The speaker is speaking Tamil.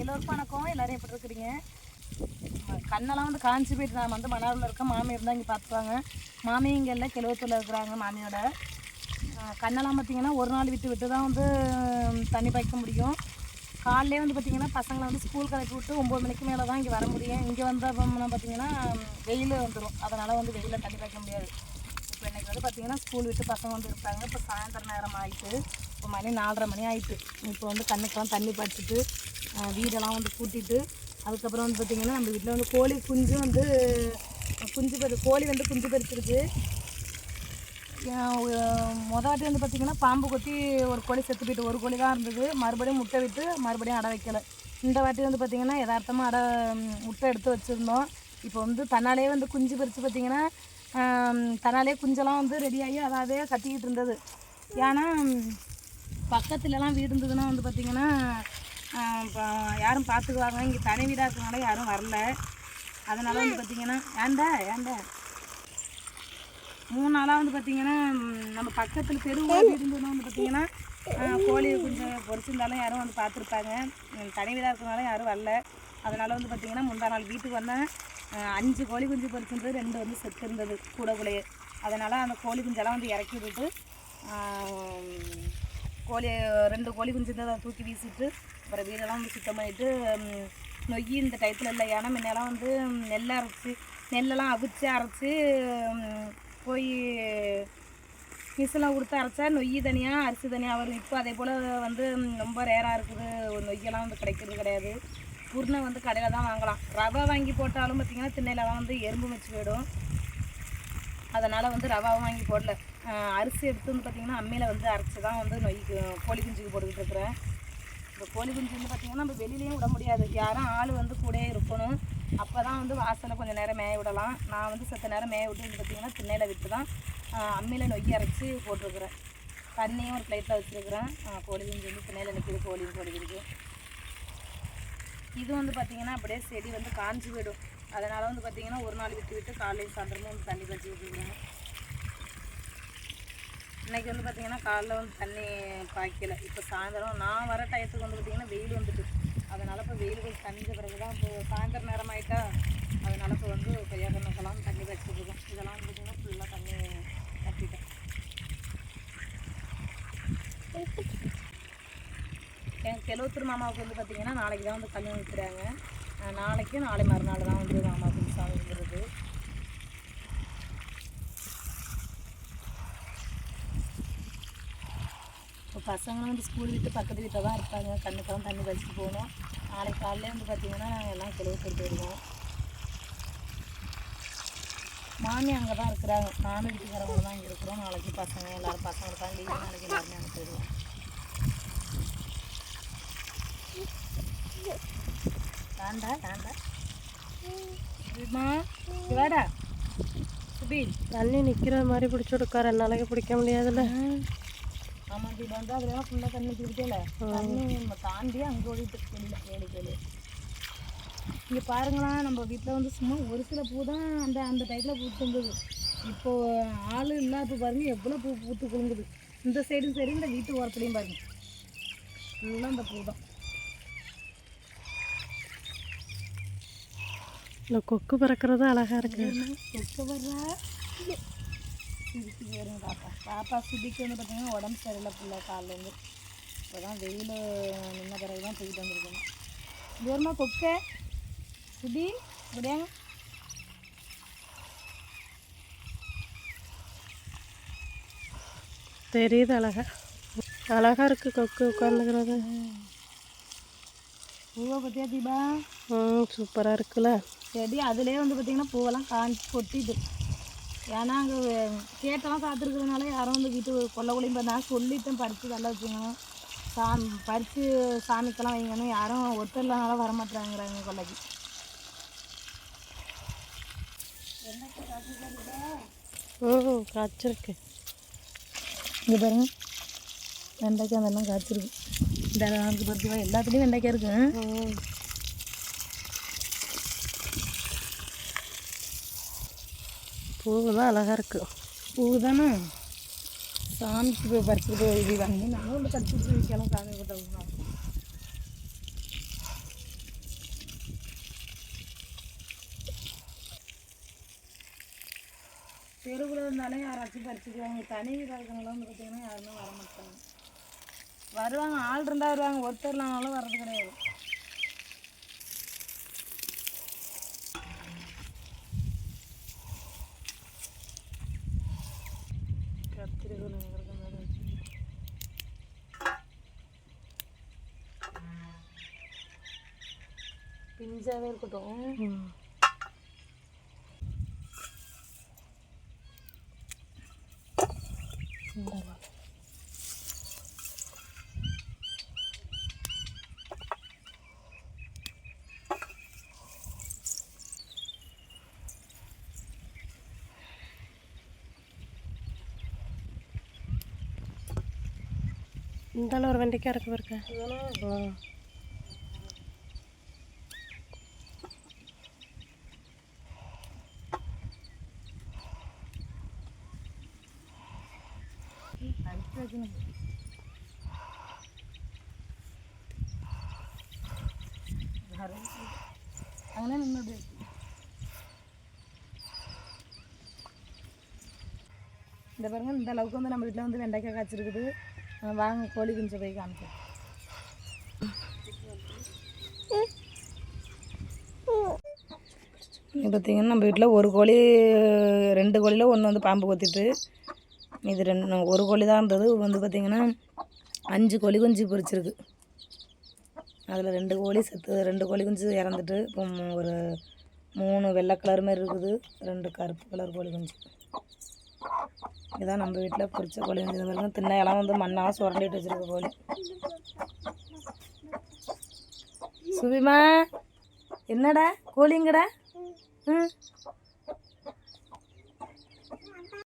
எல்லோருக்கும் வணக்கம். எல்லோரும் எப்படி இருக்கிறீங்க? கண்ணெல்லாம் வந்து காஞ்சி போயிட்டு நான் வந்து மணாரில் இருக்க மாமி இருந்தால் இங்கே பார்த்துக்குவாங்க மாமி இங்கே இல்லை கிழவத்தூரில் இருக்கிறாங்க மாமியோட. கண்ணெல்லாம் பார்த்திங்கன்னா ஒரு நாள் விட்டு விட்டு தான் வந்து தண்ணி பாய்க்க முடியும். காலையிலே வந்து பார்த்தீங்கன்னா பசங்களை வந்து ஸ்கூல் கிளப்பி விட்டு ஒம்பது மணிக்கு மேலே தான் இங்கே வர முடியும். இங்கே வந்த பார்த்திங்கன்னா வெயில் வந்துடும் அதனால் வந்து வெயிலில் தண்ணி பாய்க்க முடியாது. இப்போ இன்றைக்கி வந்து பார்த்திங்கன்னா ஸ்கூல் விட்டு பசங்க வந்து இருப்பாங்க இப்போ சாயந்தரம் நேரம் ஆயிட்டு இப்போ மணி நாலரை மணி ஆயிட்டு. இப்போ வந்து கண்ணுக்கெல்லாம் தண்ணி பாய்ச்சிட்டு வீடெல்லாம் வந்து கூட்டிட்டு அதுக்கப்புறம் வந்து பார்த்திங்கன்னா நம்ம வீட்டில் வந்து கோழி குஞ்சு வந்து குஞ்சு பறி கோழி வந்து குஞ்சு பறிச்சிருக்கு மொதல் வாட்டி வந்து பார்த்திங்கன்னா பாம்பு கொத்தி ஒரு கோழி செத்து போயிட்டு ஒரு கோழி தான் இருந்தது. மறுபடியும் முட்டை விட்டு மறுபடியும் அடை வைக்கலை. இந்த வாட்டி வந்து பார்த்திங்கன்னா யதார்த்தமாக அடை முட்டை எடுத்து வச்சுருந்தோம். இப்போ வந்து தன்னாலே வந்து குஞ்சு பறித்து பார்த்தீங்கன்னா தன்னாலே குஞ்செல்லாம் வந்து ரெடியாகி அதாவே கத்திக்கிட்டு இருந்தது. ஏன்னா பக்கத்துலலாம் வீடு இருந்ததுன்னா வந்து பார்த்திங்கன்னா யாரும் பார்த்துக்குவாங்க. இங்கே தனி வீடாக இருக்கனால யாரும் வரல. அதனால் வந்து பார்த்திங்கன்னா ஏன்டா ஏன்டா மூணு நாளாக வந்து பார்த்திங்கன்னா நம்ம பக்கத்தில் தெரு இருந்ததுன்னு வந்து பார்த்திங்கன்னா கோழி கொஞ்சம் பொறிச்சிருந்தாலும் யாரும் வந்து பார்த்துருப்பாங்க. தனி வீடாக இருக்கனால யாரும் வரல. அதனால் வந்து பார்த்திங்கன்னா முந்தா நாள் வீட்டுக்கு வந்தேன் அஞ்சு கோழி குஞ்சு பொறிச்சிருந்தது ரெண்டு வந்து செத்து இருந்தது கூட கூடையே அதனால் அந்த கோழி குஞ்செல்லாம் வந்து இறக்கி விட்டுட்டு கோழி ரெண்டு கோழி குஞ்சு இருந்ததை தூக்கி வீசிட்டு அப்புறம் வீடெல்லாம் வந்து சுத்தம் பண்ணிவிட்டு நொய் இந்த டயத்தில் இல்லை. ஏன்னா முன்னெல்லாம் வந்து நெல் அரைச்சி நெல்லெல்லாம் அவிச்சு அரைச்சி போய் மிஷினில் கொடுத்து அரைச்சா நொய்யி தனியாக அரிசி தனியாக வரும். இப்போ அதே போல் வந்து ரொம்ப ரேராக இருக்குது. நொய்யெல்லாம் வந்து கிடைக்கிறது கிடையாது. உருணை வந்து கடையில் தான் வாங்கலாம். ரவை வாங்கி போட்டாலும் பார்த்திங்கன்னா திண்ணையில் தான் வந்து எறும்பு வச்சு போயிடும். அதனால் வந்து ரவாவும் வாங்கி போடல. அரிசி எடுத்து வந்து பார்த்திங்கன்னா அம்மியில் வந்து அரைச்சி தான் வந்து நொய்க்கு கோழி குஞ்சுக்கு போட்டுக்கிட்டு இருக்கிறேன். இப்போ கோழி குஞ்சு வந்து பார்த்திங்கன்னா நம்ம வெளியிலையும் விட முடியாது. யாரும் ஆள் வந்து கூடயே இருக்கணும். அப்போ தான் வந்து வாசலில் கொஞ்சம் நேரம் மேய விடலாம். நான் வந்து சத்த நேரம் மேய விட்டு வந்து பார்த்திங்கன்னா திண்ணையில் விட்டு தான் அம்மியில் நொய்யி அரைச்சி போட்டிருக்கிறேன். தண்ணியும் ஒரு பிளேட்டில் வச்சுருக்கிறேன். கோழி குஞ்சு வந்து திண்ணையில் நிற்கிது கோழி குஞ்சு இது வந்து பார்த்திங்கன்னா அப்படியே செடி வந்து காஞ்சி போயிடும். அதனால் வந்து பார்த்திங்கன்னா ஒரு நாள் விட்டு விட்டு காலையில் சாயந்தரமும் வந்து தண்ணி பறிச்சு விட்டுருக்குறேன் இன்னைக்கு வந்து பார்த்திங்கன்னா காலைல வந்து தண்ணி பாய்க்கல. இப்போ சாயந்தரம் நான் வர டயத்துக்கு வந்து பார்த்திங்கன்னா வெயில் வந்துட்டு. அதனால் இப்போ வெயில் கொஞ்சம் தண்ணிஞ்ச பிறகு தான் இப்போ சாயந்தரம் நேரம் ஆயிட்டா அதனால் இப்போ வந்து கொய்யாக்கண்ணுக்கெல்லாம் தண்ணி வச்சுருக்கோம் இதெல்லாம் வந்து பார்த்திங்கன்னா ஃபுல்லாக தண்ணி கட்டிட்டேன் என் கெலவத்தூர் மாமாவுக்கு வந்து பார்த்திங்கன்னா நாளைக்கு தான் வந்து கல்யாணம் வைக்கிறாங்க. நாளைக்கு நாளை மறுநாள் தான் வந்து மாமாவுக்கு சாமி வந்துடுது பசங்களும் வந்து ஸ்கூல் விட்டு பக்கத்து வீட்டில் தான் இருப்பாங்க. கண்ணுக்கெல்லாம் தண்ணி வச்சுட்டு போகணும். நாளைக்கு காலையிலே வந்து பார்த்திங்கன்னா நாங்கள் எல்லாம் கிளவுத்தூர் போயிடுவோம் மாமி அங்கே தான் இருக்கிறாங்க. நானும் வீட்டுக்காரவங்க தான் இங்கே இருக்கிறோம். நாளைக்கு பசங்க எல்லோரும் பசங்க இருக்காங்க லீவு நாளைக்கு எல்லாருமே அங்கே போயிடுவோம் வேண்டா வேண்டா வாடா. தண்ணி நிற்கிற மாதிரி பிடிச்சி விடுக்கா ரெண்டு நாளைக்கு பிடிக்க முடியாதுல்ல. ஆமாம் தீபா வந்து அதுலாம் ஃபுல்லாக தண்ணி பிடிக்கல தண்ணி நம்ம தாண்டி அங்கே ஓடிட்டு வெளியில் வேலை வேலை இங்கே பாருங்களேன் நம்ம வீட்டில் வந்து சும்மா ஒரு சில பூ தான் அந்த அந்த டைத்தில் பூத்து இருந்தது. இப்போது ஆள் இல்லாத பாருங்க எவ்வளோ பூ பூத்து குலுங்குது. இந்த சைடும் சரி இந்த வீட்டு ஓரத்துலையும் பாருங்க. ஃபுல்லாக அந்த பூ தான் இந்த கொக்கு பறக்கிறது அழகா இருக்கு. கொக்க வர்றா? சிரிச்சு வருங்க பாப்பா. பாப்பா சுபிக்கு வந்து பார்த்தீங்கன்னா உடம்பு சரியில்லை ஃபுல்லாக காலிலேருந்து இப்போ தான் வெயில் நின்ன பிறகு தான் தூக்கிட்டு வந்திருக்கணும் தூரமாக கொக்க. சுபி இப்படியாங்க தெரியுது அழகா. அழகா இருக்கு கொக்கு உட்காந்துக்கிறது பூவை பற்றியா தீபா? ம் சூப்பராக இருக்குல்ல. செடி அதுலேயே வந்து பார்த்திங்கன்னா பூவெல்லாம் காஞ்சி கொட்டிட்டு ஏன்னா அங்கே கேட்டெல்லாம் காத்திருக்கிறதுனால யாரும் வந்து வீட்டு கொல்ல கொள்ளையும் நான் சொல்லிட்டேன் பறித்து நல்லா வச்சுக்கணும். சாமி பறித்து சாமிக்கெல்லாம் வைங்கன்னு யாரும் ஒருத்தர் இல்லாதனால வரமாட்டாங்கிறாங்க கொல்லைக்கு. ம் காய்ச்சிருக்கு. இங்கே பாருங்க. வெண்டைக்காய் அதெல்லாம் காய்ச்சிருக்கு. இந்த நாளுக்கு பருத்தி எல்லாத்துலேயும் வெண்டைக்காய் இருக்கு. பூவு தான் அழகாக இருக்குது பூவு தானே சாமிக்கு போய் பறிச்சுட்டு போய் இது வாங்கி நானும் ஒன்று வைக்கலாம் சாமி கூட தெருவில் இருந்தாலும் யாராச்சும் பறிச்சுக்குவாங்க தனி இருக்கிறவங்களாம் பார்த்தீங்கன்னா யாருமே வர வரமாட்டாங்க வருவாங்க ஆள் இருந்தால் வருவாங்க ஒருத்தர்லாம்னாலும் வர்றது கிடையாது. பிஞ்சாவே இருக்கட்டும். இந்தால ஒரு வெண்டைக்காய் இருக்கு பாருங்க. வைக்கணும் അങ്ങനെ നിന്നത് இந்த பாருங்க இந்த அளவுக்கு வந்து நம்ம வீட்டில் வந்து வெண்டைக்காய் காய்ச்சிருக்குது அஹ் வாங்க கோழி குஞ்சை போய் காமிப்போம் இப்போ பார்த்தீங்கன்னா நம்ம வீட்டில் ஒரு கோழி ரெண்டு கோழியில் ஒன்று வந்து பாம்பு கொத்திட்டு இது ரெண்டு ஒரு கோழி தான் இருந்தது வந்து பார்த்திங்கன்னா அஞ்சு கோழி குஞ்சு பிரிச்சிருக்கு. அதில் ரெண்டு கோழி செத்து ரெண்டு கோழி குஞ்சு இறந்துட்டு இப்போ ஒரு மூணு வெள்ளை கலர் மாதிரி இருக்குது. ரெண்டு கருப்பு கலர் கோழி குஞ்சு. இதுதான் நம்ம வீட்டில் பிடிச்ச கோழி குஞ்சு. இது பாருங்க திண்ணையெல்லாம் வந்து மண்ணாக சுரண்டிட்டு வச்சிருக்க கோழி. சுபிமா என்னடா கோழிங்கடா? ம்.